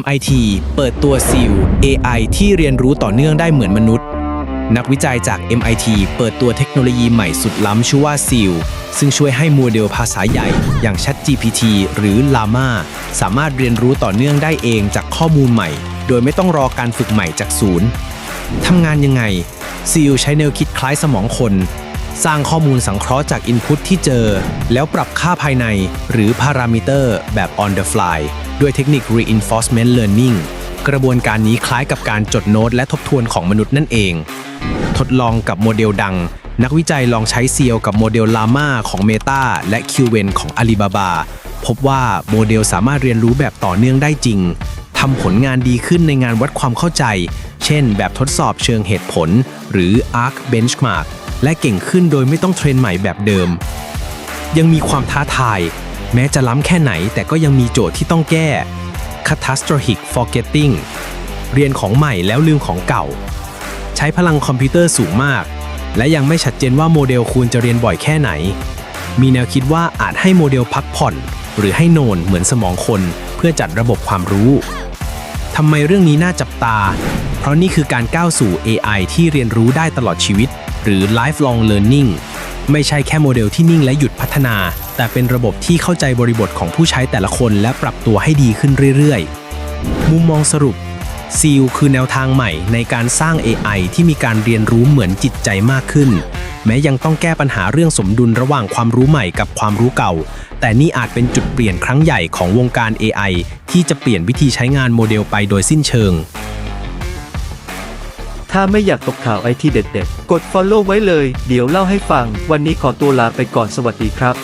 MIT เปิดตัว SEAL AI ที่เรียนรู้ต่อเนื่องได้เหมือนมนุษย์ นักวิจัยจาก MIT เปิดตัวเทคโนโลยีใหม่สุดล้ำชื่อว่า SEAL ซึ่งช่วยให้โมเดลภาษาใหญ่ อย่าง ChatGPT หรือ Llama สามารถเรียนรู้ต่อเนื่องได้เองจากข้อมูลใหม่ โดยไม่ต้องรอการฝึกใหม่จากศูนย์ทำงานยังไง SEAL ใช้แนวคิดคล้ายสมองคน สร้างข้อมูลสังเคราะห์จากอินพุตที่เจอ แล้วปรับค่าภายในหรือพารามิเตอร์แบบ on the fly ด้วยเทคนิค reinforcement learning กระบวนการนี้คล้ายกับการจดโน้ตและทบทวนของมนุษย์นั่นเอง ทดลองกับโมเดลดัง นักวิจัยลองใช้เซียวกับโมเดล Llama ของ Meta และ Qwen ของ Alibaba พบว่าโมเดลสามารถเรียนรู้แบบต่อเนื่องได้จริงทำผลงานดีขึ้นในงานวัดความเข้าใจ เช่น แบบทดสอบเชิงเหตุผล หรือ Arc Benchmark และเก่งขึ้นโดยไม่ต้องเทรนใหม่แบบเดิม ยังมีความท้าทาย แม้จะล้ำแค่ไหนแต่ก็ยังมีโจทย์ที่ต้องแก้ Catastrophic Forgetting เรียนของใหม่แล้วลืมของเก่า ใช้พลังคอมพิวเตอร์สูงมาก และยังไม่ชัดเจนว่าโมเดลควรจะเรียนบ่อยแค่ไหน มีแนวคิดว่าอาจให้โมเดลพักผ่อน หรือให้โนนเหมือนสมองคนเพื่อจัดระบบความรู้ทำไมเรื่องนี้น่าจับตา เพราะนี่คือการก้าวสู่ AI ที่เรียนรู้ได้ตลอดชีวิต หรือ lifelong learning ไม่ใช่แค่โมเดลที่นิ่งและหยุดพัฒนา แต่เป็นระบบที่เข้าใจบริบทของผู้ใช้แต่ละคนและปรับตัวให้ดีขึ้นเรื่อยๆ มุมมองสรุป SEAL คือแนวทางใหม่ในการสร้าง AI ที่มีการเรียนรู้เหมือนจิตใจมากขึ้น แม้ยังต้องแก้ปัญหาเรื่องสมดุลระหว่างความรู้ใหม่กับความรู้เก่า แต่นี่อาจเป็นจุดเปลี่ยนครั้งใหญ่ของวงการ AI ที่จะเปลี่ยนวิธีใช้งานโมเดลไปโดยสิ้นเชิง ถ้าไม่อยากตกข่าวไอทีเด็ดๆ กด Follow ไว้เลย เดี๋ยวเล่าให้ฟัง วันนี้ขอตัวลาไปก่อนสวัสดีครับ